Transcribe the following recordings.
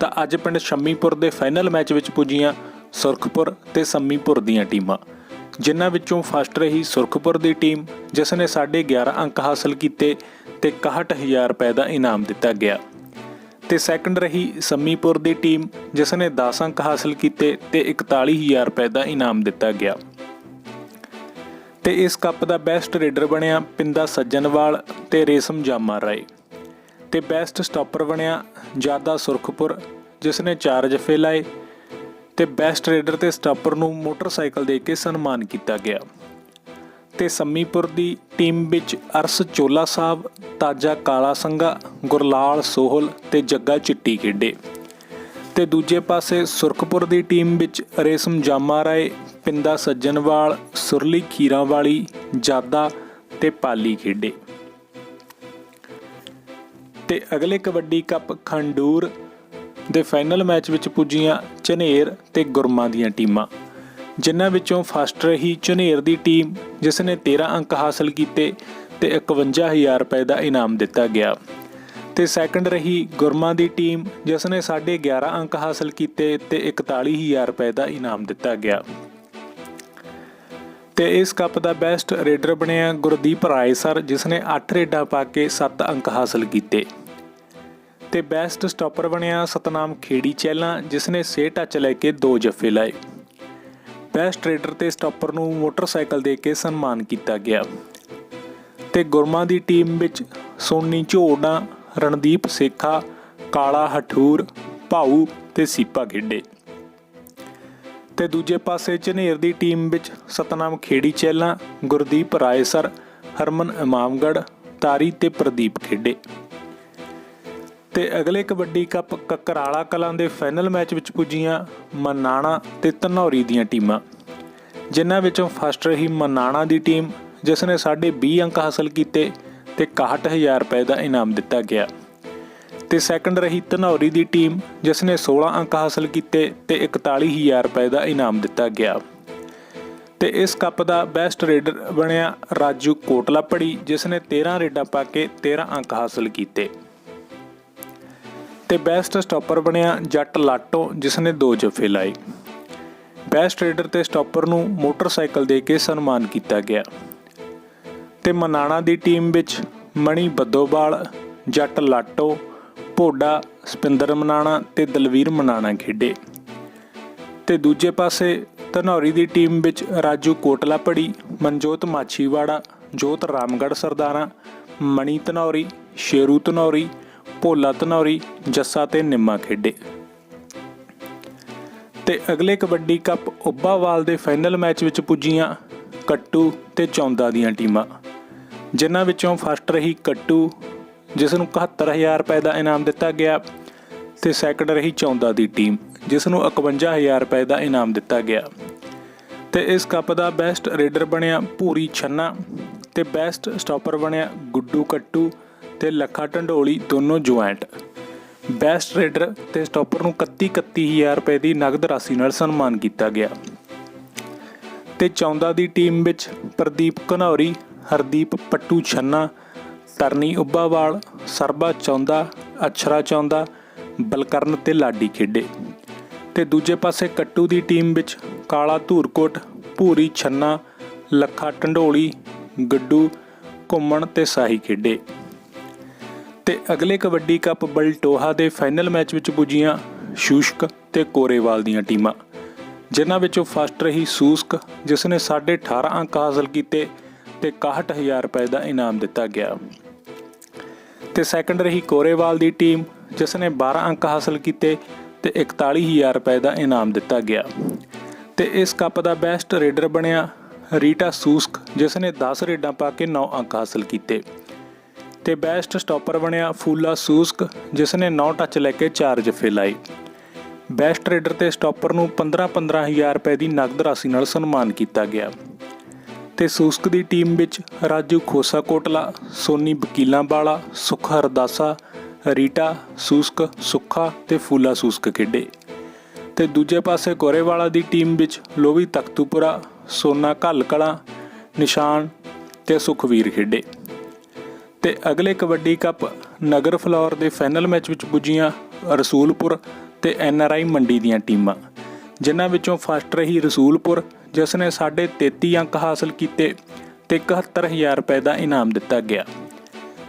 ਤਾਂ ਅੱਜ ਪਿੰਡ ਸ਼ੰਮੀਪੁਰ ਦੇ ਫਾਈਨਲ ਮੈਚ ਵਿੱਚ ਪੁੱਜੀਆਂ ਸੁਰਖਪੁਰ ਤੇ ਸੰਮੀਪੁਰ ਦੀਆਂ ਟੀਮਾਂ। ਜਿਨ੍ਹਾਂ ਵਿੱਚੋਂ ਫਸਟ ਰਹੀ ਸੁਰਖਪੁਰ ਦੀ ਟੀਮ ਜਿਸ ਨੇ 11.5 ਅੰਕ ਹਾਸਲ ਕੀਤੇ ਤੇ 61000 ਰੁਪਏ ਦਾ ਇਨਾਮ ਦਿੱਤਾ ਗਿਆ। ਤੇ ਸੈਕੰਡ ਰਹੀ ਸੰਮੀਪੁਰ ਦੀ ਟੀਮ ਜਿਸ ਨੇ 10 ਅੰਕ ਹਾਸਲ ਕੀਤੇ ਤੇ 41000 ਰੁਪਏ ਦਾ ਇਨਾਮ ਦਿੱਤਾ ਗਿਆ। ਤੇ ਇਸ ਕੱਪ ਦਾ ਬੈਸਟ ਰੇਡਰ ਬਣਿਆ ਪਿੰਦਾ ਸੱਜਣਵਾਲ ਤੇ ਰੇਸ਼ਮ ਜਾਮਾ ਰਾਏ। ਤੇ ਬੈਸਟ ਸਟਾਪਰ ਬਣਿਆ ਜਾਦਾ ਸੁਰਖਪੁਰ ਜਿਸ ਨੇ 4 ਜਫੇ ਲਾਏ ਤੇ ਬੈਸਟ ਰੇਡਰ ਤੇ ਸਟਾਪਰ ਨੂੰ ਮੋਟਰਸਾਈਕਲ ਦੇ ਕੇ ਸਨਮਾਨ ਕੀਤਾ ਗਿਆ। ਤੇ ਸੰਮੀਪੁਰ ਦੀ ਟੀਮ ਵਿੱਚ ਅਰਸ ਚੋਲਾ ਸਾਹਿਬ, ਤਾਜਾ ਕਾਲਾ ਸੰਗਾ ਗੁਰਲਾਲ ਸੋਹਲ ਤੇ ਜੱਗਾ ਚਿੱਟੀ ਖੇਡੇ। ਤੇ ਦੂਜੇ ਪਾਸੇ ਸੁਰਖਪੁਰ ਦੀ ਟੀਮ ਵਿੱਚ ਰੇਸ਼ਮ ਜਾਮਾ ਰਾਏ ਪਿੰਦਾ ਸੱਜਣਵਾਲ, ਸੁਰਲੀ ਖੀਰਾਂ ਵਾਲੀ ਜਾਦਾ ਤੇ ਪਾਲੀ ਖੇਡੇ। ਤੇ ਅਗਲੇ ਕਬੱਡੀ ਕੱਪ ਖੰਡੂਰ ਦੇ ਫਾਈਨਲ ਮੈਚ ਵਿੱਚ ਪੁੱਜੀਆਂ ਝਨੇਰ ਤੇ ਗੁਰਮਾ ਦੀਆਂ ਟੀਮਾਂ। ਜਿਨ੍ਹਾਂ ਵਿੱਚੋਂ ਫਸਟ ਰਹੀ ਝਨੇਰ ਦੀ ਟੀਮ, ਜਿਸ ਨੇ 13 ਅੰਕ ਹਾਸਲ ਕੀਤੇ ਤੇ 51000 ਰੁਪਏ ਦਾ ਇਨਾਮ ਦਿੱਤਾ ਗਿਆ। ਤੇ ਸੈਕੰਡ ਰਹੀ ਗੁਰਮਾ ਦੀ ਟੀਮ, ਜਿਸ ਨੇ 11.5 ਅੰਕ ਹਾਸਲ ਕੀਤੇ ਤੇ 41000 ਰੁਪਏ ਦਾ ਇਨਾਮ ਦਿੱਤਾ ਗਿਆ। ਤੇ ਇਸ ਕੱਪ ਦਾ ਬੈਸਟ ਰੇਡਰ ਬਣਿਆ ਗੁਰਦੀਪ ਰਾਏ ਸਰ ਜਿਸ ਨੇ 8 ਰੇਡਾਂ ਪਾ ਕੇ 7 ਅੰਕ ਹਾਸਲ ਕੀਤੇ। ਤੇ ਬੈਸਟ ਸਟਾਪਰ ਬਣਿਆ ਸਤਨਾਮ ਖੇੜੀ ਚੈਲਾ ਜਿਸ ਨੇ 6 ਟੱਚ ਲੈ ਕੇ 2 ਜੱਫੇ ਲਾਏ। ਬੈਸਟ ਰੇਡਰ ਤੇ ਸਟਾਪਰ ਨੂੰ ਮੋਟਰਸਾਈਕਲ ਦੇ ਕੇ ਸਨਮਾਨ ਕੀਤਾ ਗਿਆ। ਤੇ ਗੁਰਮਾ ਦੀ ਟੀਮ ਵਿੱਚ ਸੋਨੀ ਝੋੜਾ ਰਣਦੀਪ ਸੇਖਾ, ਕਾਲਾ ਹਠੂਰ, ਭਾਊ ਤੇ ਸੀਪਾ ਖੇਡੇ। ਤੇ ਦੂਜੇ ਪਾਸੇ ਝਨੇਰ ਦੀ ਟੀਮ ਵਿੱਚ ਸਤਨਾਮ ਖੇੜੀ ਚੈਲਾ ਗੁਰਦੀਪ ਰਾਏਸਰ, ਹਰਮਨ ਇਮਾਮਗੜ ਤਾਰੀ ਤੇ ਪ੍ਰਦੀਪ ਖੇਡੇ। ਤੇ ਅਗਲੇ ਕਬੱਡੀ ਕੱਪ ਕਕਰਾਲਾ ਕਲਾਂ ਦੇ ਫਾਈਨਲ ਮੈਚ ਵਿੱਚ ਪੁੱਜੀਆਂ ਮਨਾਣਾ ਤੇ ਧਨੌਰੀ ਦੀਆਂ ਟੀਮਾਂ। ਜਿਨ੍ਹਾਂ ਵਿੱਚੋਂ ਫਸਟ ਰਹੀ ਮਨਾਣਾ ਦੀ ਟੀਮ, ਜਿਸ ਨੇ 20 ਅੰਕ ਹਾਸਲ ਕੀਤੇ ਤੇ 61000 ਰੁਪਏ ਦਾ ਇਨਾਮ ਦਿੱਤਾ ਗਿਆ। ਤੇ ਸੈਕੰਡ ਰਹੀ ਧਨੌਰੀ ਦੀ ਟੀਮ ਜਿਸ ਨੇ 16 ਅੰਕ ਹਾਸਲ ਕੀਤੇ ਤੇ 41000 ਰੁਪਏ ਦਾ ਇਨਾਮ ਦਿੱਤਾ ਗਿਆ। ਤੇ ਇਸ ਕੱਪ ਦਾ ਬੈਸਟ ਰੇਡਰ ਬਣਿਆ ਰਾਜੂ ਕੋਟਲਾਪੜੀ ਜਿਸ ਨੇ 13 ਰੇਡਾਂ ਪਾ ਕੇ 13 ਅੰਕ ਹਾਸਲ ਕੀਤੇ। ਤੇ ਬੈਸਟ ਸਟਾਪਰ ਬਣਿਆ ਜੱਟ ਲਾਟੋ ਜਿਸ ਨੇ 2 ਜਫੇ ਲਾਏ। ਬੈਸਟ ਰੇਡਰ ਤੇ ਸਟਾਪਰ ਨੂੰ ਮੋਟਰਸਾਈਕਲ ਦੇ ਕੇ ਸਨਮਾਨ ਕੀਤਾ ਗਿਆ। ਤੇ ਮਨਾਣਾ ਦੀ ਟੀਮ ਵਿੱਚ ਮਣੀ ਬੱਦੋਵਾਲ, ਜੱਟ ਲਾਟੋ ਭੋਡਾ, ਸਪਿੰਦਰ ਮਨਾਣਾ ਤੇ ਦਲਵੀਰ ਮਨਾਣਾ ਖੇਡੇ। ਤੇ ਦੂਜੇ ਪਾਸੇ ਧਨੌਰੀ ਦੀ ਟੀਮ ਵਿੱਚ ਰਾਜੂ ਕੋਟਲਾ ਪੜੀ, ਮਨਜੋਤ ਮਾਛੀਵਾੜਾ, ਜੋਤ ਰਾਮਗੜ ਸਰਦਾਰਾ, ਮਣੀ ਧਨੌਰੀ, ਸ਼ੇਰੂ ਧਨੌਰੀ, ਭੋਲਾ ਧਨੌਰੀ, ਜੱਸਾ ਤੇ ਨਿੰਮਾ ਖੇਡੇ। ਤੇ ਅਗਲੇ ਕਬੱਡੀ ਕੱਪ ਉੱਬਾਵਾਲ ਦੇ ਫਾਈਨਲ ਮੈਚ ਵਿੱਚ ਪੁੱਜੀਆਂ ਕੱਟੂ ਤੇ ਚੌਂਦਾ ਦੀਆਂ ਟੀਮਾਂ, ਜਿਨ੍ਹਾਂ ਵਿੱਚੋਂ ਫਸਟ ਰਹੀ ਕੱਟੂ ਜਿਸ ਨੂੰ 71000 ਰੁਪਏ ਦਾ ਇਨਾਮ ਦਿੱਤਾ ਗਿਆ ਤੇ ਸੈਕੰਡ ਰਹੀ ਚੌਂਦਾ ਦੀ ਟੀਮ ਜਿਸ ਨੂੰ 51000 ਰੁਪਏ ਦਾ ਇਨਾਮ ਦਿੱਤਾ ਗਿਆ। ਤੇ ਇਸ ਕੱਪ ਦਾ ਬੈਸਟ ਰੇਡਰ ਬਣਿਆ ਭੂਰੀ ਛੰਨਾ ਤੇ ਬੈਸਟ ਸਟਾਪਰ ਬਣਿਆ ਗੁੱਡੂ ਕੱਟੂ ਤੇ ਲੱਖਾ ਢੰਡੋਲੀ ਦੋਨੋਂ ਜੁਆਇੰਟ। ਬੈਸਟ ਰੇਡਰ ਤੇ ਸਟਾਪਰ ਨੂੰ 31 31000 ਰੁਪਏ ਦੀ ਨਗਦ ਰਾਸ਼ੀ ਨਾਲ ਸਨਮਾਨ ਕੀਤਾ ਗਿਆ। ਤੇ ਚੌਂਦਾ ਦੀ ਟੀਮ ਵਿੱਚ ਪ੍ਰਦੀਪ ਘਨੌਰੀ, ਹਰਦੀਪ ਪੱਟੂ ਛੰਨਾ ਤਰਨੀ ਉੱਬਾਵਾਲ ਸਰਬਾ ਚੌਂਦਾ ਅਛਰਾ ਚੌਂਦਾ ਬਲਕਰਨ ਤੇ ਲਾਡੀ ਖੇਡੇ। ਤੇ ਦੂਜੇ ਪਾਸੇ ਕੱਟੂ ਦੀ ਟੀਮ ਵਿੱਚ ਕਾਲਾ ਧੂਰਕੋਟ, ਭੂਰੀ ਛੰਨਾ, ਲੱਖਾ ਢੰਡੋਲੀ ਗੱਡੂ, ਘੁੰਮਣ ਤੇ ਸਾਹੀ ਖੇਡੇ। ਤੇ ਅਗਲੇ ਕਬੱਡੀ ਕੱਪ ਬਲਟੋਹਾ ਦੇ ਫਾਈਨਲ ਮੈਚ ਵਿੱਚ ਪੁੱਜੀਆਂ ਸ਼ੂਸ਼ਕ ਤੇ ਕੋਰੇਵਾਲ ਦੀਆਂ ਟੀਮਾਂ, ਜਿਨ੍ਹਾਂ ਵਿੱਚੋਂ ਫਸਟ ਰਹੀ ਸੂਸਕ ਜਿਸ ਨੇ 18.5 ਅੰਕ ਹਾਸਲ ਕੀਤੇ ਤੇ 61000 ਰੁਪਏ ਦਾ ਇਨਾਮ ਦਿੱਤਾ ਗਿਆ। ਤੇ ਸੈਕੰਡ ਰਹੀ ਕੋਰੇਵਾਲ ਦੀ ਟੀਮ ਜਿਸ ਨੇ 12 ਅੰਕ ਹਾਸਲ ਕੀਤੇ ਤੇ 41000 ਰੁਪਏ ਦਾ ਇਨਾਮ ਦਿੱਤਾ ਗਿਆ। ਤੇ ਇਸ ਕੱਪ ਦਾ ਬੈਸਟ ਰੇਡਰ ਬਣਿਆ ਰੀਟਾ ਸੂਸਕ ਜਿਸ ਨੇ 10 ਰੇਡਾਂ ਪਾ ਕੇ 9 ਅੰਕ ਹਾਸਲ ਕੀਤੇ। ਤੇ ਬੈਸਟ ਸਟਾਪਰ ਬਣਿਆ ਫੂਲਾ ਸੂਸਕ ਜਿਸ ਨੇ 9 ਟੱਚ ਲੈ ਕੇ 4 ਜਫੇ ਲਾਏ। ਬੈਸਟ ਰੇਡਰ ਤੇ ਸਟਾਪਰ ਨੂੰ 15-15000 ਰੁਪਏ ਦੀ ਨਕਦ ਰਾਸ਼ੀ ਨਾਲ ਸਨਮਾਨ ਕੀਤਾ ਗਿਆ। ਤੇ ਸੂਸਕ ਦੀ ਟੀਮ ਵਿੱਚ ਰਾਜੂ ਖੋਸਾ ਕੋਟਲਾ ਸੋਨੀ ਵਕੀਲਾਂ ਵਾਲਾ ਸੁਖ ਹਰਦਾਸਾ ਰੀਟਾ ਸੂਸਕ, ਸੁੱਖਾ ਤੇ ਫੂਲਾ ਸੂਸਕ ਖੇਡੇ। ਤੇ ਦੂਜੇ ਪਾਸੇ ਗੋਰੇਵਾਲਾ ਦੀ ਟੀਮ ਵਿੱਚ ਲੋਵੀ ਤਖਤੂਪੁਰਾ, ਸੋਨਾ ਘੱਲਕਲਾਂ, ਨਿਸ਼ਾਨ ਤੇ ਸੁਖਵੀਰ ਖੇਡੇ। ਤੇ ਅਗਲੇ ਕਬੱਡੀ ਕੱਪ ਨਗਰ ਫਲੌਰ ਦੇ ਫਾਈਨਲ ਮੈਚ ਵਿੱਚ ਪੁੱਜੀਆਂ ਰਸੂਲਪੁਰ ਤੇ ਐਨਆਰਆਈ ਮੰਡੀ ਦੀਆਂ ਟੀਮਾਂ, ਜਿਨ੍ਹਾਂ ਵਿੱਚੋਂ ਫਸਟ ਰਹੀ ਰਸੂਲਪੁਰ ਜਿਸ ਨੇ 33 ਅੰਕ ਹਾਸਲ ਕੀਤੇ ਤੇ 71000 ਰੁਪਏ ਦਾ ਇਨਾਮ ਦਿੱਤਾ ਗਿਆ।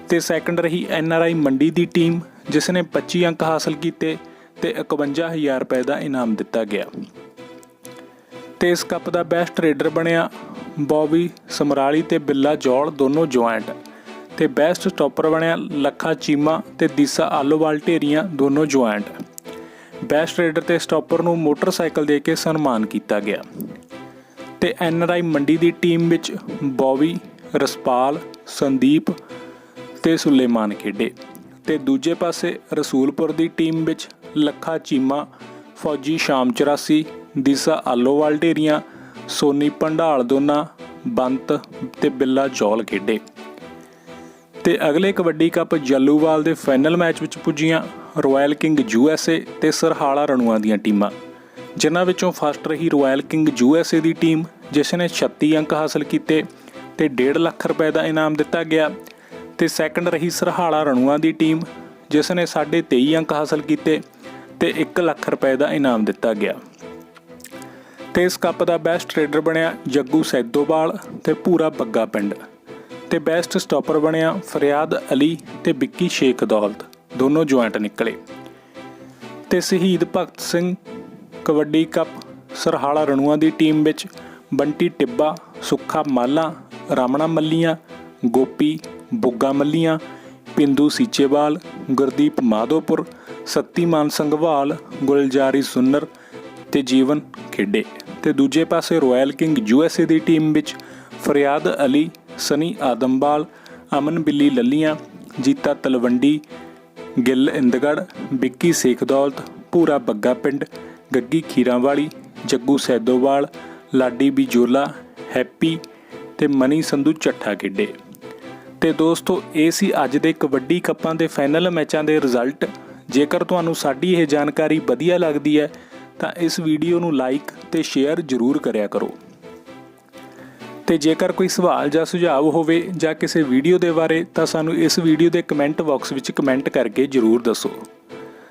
ਤੇ ਸੈਕੰਡ ਰਹੀ ਐਨਆਰਆਈ ਮੰਡੀ ਦੀ ਟੀਮ ਜਿਸ ਨੇ 25 ਅੰਕ ਹਾਸਲ ਕੀਤੇ ਤੇ 51000 ਰੁਪਏ ਦਾ ਇਨਾਮ ਦਿੱਤਾ ਗਿਆ। ਤੇ ਇਸ ਕੱਪ ਦਾ ਬੈਸਟ ਰੇਡਰ ਬਣਿਆ ਬੌਬੀ ਸਮਰਾਲੀ ਤੇ ਬਿੱਲਾ ਜੋਲ, ਦੋਨੋਂ ਜੁਆਇੰਟ ਤੇ ਬੈਸਟ ਸਟਾਪਰ ਬਣਿਆ ਲੱਖਾ ਚੀਮਾ ਤੇ ਦੀਸਾ ਆਲੋਵਾਲ ਢੇਰੀਆਂ, ਦੋਨੋਂ ਜੁਆਇੰਟ ਬੈਸਟ ਰੇਡਰ ਤੇ ਸਟਾਪਰ ਨੂੰ ਮੋਟਰਸਾਈਕਲ ਦੇ ਕੇ ਸਨਮਾਨ ਕੀਤਾ ਗਿਆ। ਤੇ ਐਨਆਰਆਈ ਮੰਡੀ ਦੀ ਟੀਮ ਵਿੱਚ ਬੌਬੀ ਰਸਪਾਲ, ਸੰਦੀਪ ਤੇ ਸੁਲੇਮਾਨ ਖੇਡੇ। ਤੇ ਦੂਜੇ ਪਾਸੇ ਰਸੂਲਪੁਰ ਦੀ ਟੀਮ ਵਿੱਚ ਲੱਖਾ ਚੀਮਾ, ਫੌਜੀ ਸ਼ਾਮ 84 ਦਿਸਾ ਆਲੋਵਾਲ ਢੇਰੀਆਂ, ਸੋਨੀ ਪੰਡਾਲ ਦੋਨਾ, ਬੰਤ ਤੇ ਬਿੱਲਾ ਜੌਲ ਖੇਡੇ। ਤੇ ਅਗਲੇ ਕਬੱਡੀ ਕੱਪ ਜੱਲੂਵਾਲ ਦੇ ਫਾਈਨਲ ਮੈਚ ਵਿੱਚ ਪੁੱਜੀਆਂ ਰਾਇਲ ਕਿੰਗ ਯੂਐਸਏ ਤੇ ਸਰਹਾਲਾ ਰਣੂਆਂ ਦੀਆਂ ਟੀਮਾਂ। ਜਿਨ੍ਹਾਂ ਵਿੱਚੋਂ ਫਸਟ ਰਹੀ ਰਾਇਲ ਕਿੰਗ ਯੂਐਸਏ ਦੀ ਟੀਮ ਜਿਸ ਨੇ 36 ਅੰਕ ਹਾਸਲ ਕੀਤੇ ਤੇ 1.5 ਲੱਖ ਰੁਪਏ ਦਾ ਇਨਾਮ ਦਿੱਤਾ ਗਿਆ। ਤੇ ਸੈਕੰਡ ਰਹੀ ਸਰਹਾਲਾ ਰਣੂਆਂ ਦੀ ਟੀਮ ਜਿਸ ਨੇ 23.5 ਅੰਕ ਹਾਸਲ ਕੀਤੇ ਤੇ 1 ਲੱਖ ਰੁਪਏ ਦਾ ਇਨਾਮ ਦਿੱਤਾ ਗਿਆ। ਤੇ ਇਸ ਕੱਪ ਦਾ ਬੈਸਟ ਟ੍ਰੇਡਰ ਬਣਿਆ ਜੱਗੂ ਸੈਦੋਵਾਲ ਤੇ ਪੂਰਾ ਬੱਗਾ ਪਿੰਡ। ਤੇ ਬੈਸਟ ਸਟਾਪਰ ਬਣਿਆ ਫਰਿਆਦ ਅਲੀ ਤੇ ਵਿੱਕੀ ਸ਼ੇਖ ਦੌਲਤ, ਦੋਨੋਂ ਜੁਆਇੰਟ ਨਿਕਲੇ। ਤੇ ਸ਼ਹੀਦ ਭਗਤ ਸਿੰਘ ਕਬੱਡੀ ਕੱਪ, ਸਰਹਾਲਾ ਰਣੂਆਂ ਦੀ ਟੀਮ ਵਿੱਚ ਬੰਟੀ ਟਿੱਬਾ, ਸੁੱਖਾ ਮਾਲਾ, ਰਾਮਣਾ ਮੱਲੀਆਂ, ਗੋਪੀ ਬੁੱਗਾ ਮੱਲੀਆਂ, ਪਿੰਦੂ ਸੀਚੇਵਾਲ, ਗੁਰਦੀਪ ਮਾਧੋਪੁਰ ਸੱਤੀਮਾਨ ਸੰਘਵਾਲ, ਗੁਲਜਾਰੀ ਸੁੰਨਰ ਤੇ ਜੀਵਨ ਖੇਡੇ। ਤੇ ਦੂਜੇ ਪਾਸੇ ਰਾਇਲ ਕਿੰਗ ਯੂਐਸਏ ਦੀ ਟੀਮ ਵਿੱਚ ਫਰਿਆਦ ਅਲੀ, ਸਨੀ ਆਦਮਵਾਲ ਅਮਨ ਬਿੱਲੀ ਲੱਲੀਆਂ, ਜੀਤਾ ਤਲਵੰਡੀ, ਗਿੱਲ ਇੰਦਗੜ, ਵਿੱਕੀ ਸੇਖਦੌਲਤ ਪੂਰਾ ਬੱਗਾ ਪਿੰਡ ਗੱਗੀ ਖੀਰਾਂਵਾਲੀ, ਜੱਗੂ ਸੈਦੋਵਾਲ, ਲਾਡੀ ਬਿਜੋਲਾ, ਹੈਪੀ ਤੇ ਮਨੀ ਸੰਧੂ ਚੱਠਾ ਖੇਡੇ। ਤੇ ਦੋਸਤੋ, ਇਹ ਸੀ ਅੱਜ ਦੇ ਕਬੱਡੀ ਕੱਪਾਂ ਦੇ ਫਾਈਨਲ ਮੈਚਾਂ ਦੇ ਰਿਜ਼ਲਟ। ਜੇਕਰ ਤੁਹਾਨੂੰ ਸਾਡੀ ਇਹ ਜਾਣਕਾਰੀ ਵਧੀਆ ਲੱਗਦੀ ਹੈ, ਤਾਂ ਇਸ ਵੀਡੀਓ ਨੂੰ ਲਾਈਕ ਤੇ ਸ਼ੇਅਰ ਜ਼ਰੂਰ ਕਰਿਆ ਕਰੋ। ਤੇ ਜੇਕਰ ਕੋਈ ਸਵਾਲ ਜਾਂ ਸੁਝਾਅ ਹੋਵੇ ਜਾਂ ਕਿਸੇ ਵੀਡੀਓ ਦੇ ਬਾਰੇ, ਤਾਂ ਸਾਨੂੰ ਇਸ ਵੀਡੀਓ ਦੇ ਕਮੈਂਟ ਬਾਕਸ ਵਿੱਚ ਕਮੈਂਟ ਕਰਕੇ ਜ਼ਰੂਰ ਦੱਸੋ।